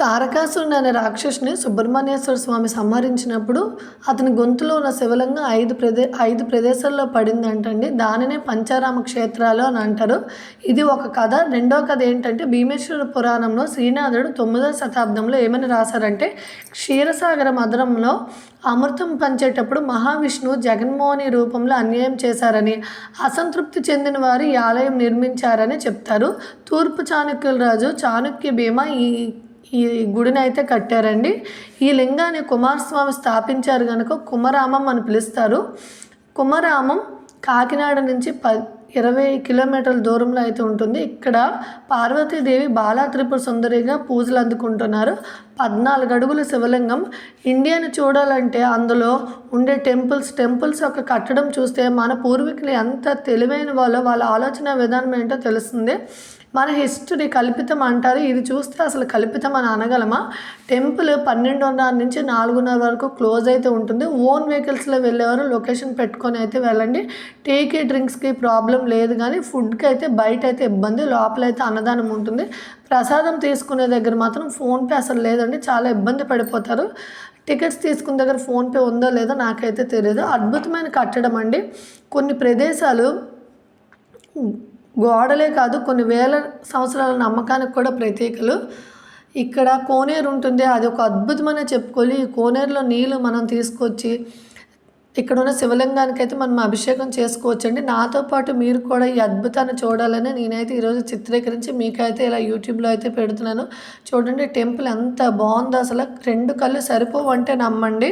తారకాసురుడు అనే రాక్షసుని సుబ్రహ్మణ్యేశ్వర స్వామి సంహరించినప్పుడు అతని గొంతులో ఉన్న శివలింగం ఐదు ప్రదే ఐదు ప్రదేశాల్లో పడిందంటండి. దానినే పంచారామ క్షేత్రాలు అని అంటారు. ఇది ఒక కథ. రెండో కథ ఏంటంటే భీమేశ్వర పురాణంలో శ్రీనాథుడు తొమ్మిదవ శతాబ్దంలో ఏమని రాశారంటే క్షీరసాగర మధురంలో అమృతం పంచేటప్పుడు మహావిష్ణువు జగన్మోహని రూపంలో అన్యాయం చేశారని అసంతృప్తి చెందిన వారు ఈ ఆలయం నిర్మించారని చెప్తారు. తూర్పు చాణక్యుల రాజు చాణక్య భీమ ఈ ఈ గుడిని అయితే కట్టారండి. ఈ లింగాన్ని కుమారస్వామి స్థాపించారు కనుక కుమరామం అని పిలుస్తారు. కుమరామం కాకినాడ నుంచి ప ఇరవై కిలోమీటర్ల దూరంలో అయితే ఉంటుంది. ఇక్కడ పార్వతీదేవి బాలా త్రిపుర సుందరిగా పూజలు అందుకుంటున్నారు. పద్నాలుగు అడుగుల శివలింగం. ఇండియాని చూడాలంటే అందులో ఉండే టెంపుల్స్ టెంపుల్స్ యొక్క కట్టడం చూస్తే మన పూర్వీకులు ఎంత తెలివైన వాళ్ళో వాళ్ళ ఆలోచన విధానం ఏంటో తెలుస్తుంది. మన హిస్టరీ కల్పితం అంటారు. ఇది చూస్తే అసలు కల్పితం అని అనగలమా? టెంపుల్ పన్నెండున్నర నుంచి నాలుగున్నర వరకు క్లోజ్ అయితే ఉంటుంది. ఓన్ వెహికల్స్లో వెళ్ళేవారు లొకేషన్ పెట్టుకొని అయితే వెళ్ళండి. టీకి డ్రింక్స్కి ప్రాబ్లం లేదు కానీ ఫుడ్కి అయితే బయట అయితే ఇబ్బంది లోపల అయితే అన్నదానం ఉంటుంది. ప్రసాదం తీసుకునే దగ్గర మాత్రం ఫోన్పే అసలు లేదండి. చాలా ఇబ్బంది పడిపోతారు. టికెట్స్ తీసుకున్న దగ్గర ఫోన్పే ఉందో లేదో నాకైతే తెలియదు అద్భుతమైన కట్టడం అండి. కొన్ని ప్రదేశాలు గోడలే కాదు కొన్ని వేల సంవత్సరాల నమ్మకానికి కూడా ప్రతీకలు ఇక్కడ కోనేరు ఉంటుంది అది ఒక అద్భుతమైన చెప్పుకోవాలి. ఈ కోనేరులో నీళ్ళు మనం తీసుకొచ్చి ఇక్కడ ఉన్న శివలింగానికి అయితే మనం అభిషేకం చేసుకోవచ్చండి. నాతో పాటు మీరు కూడా ఈ అద్భుతాన్ని చూడాలని నేనైతే ఈరోజు చిత్రీకరించి మీకైతే ఇలా యూట్యూబ్లో అయితే పెడుతున్నాను. చూడండి టెంపుల్ ఎంత బాగుందో అసలు. రెండు కళ్ళు సరిపోవంటే నమ్మండి.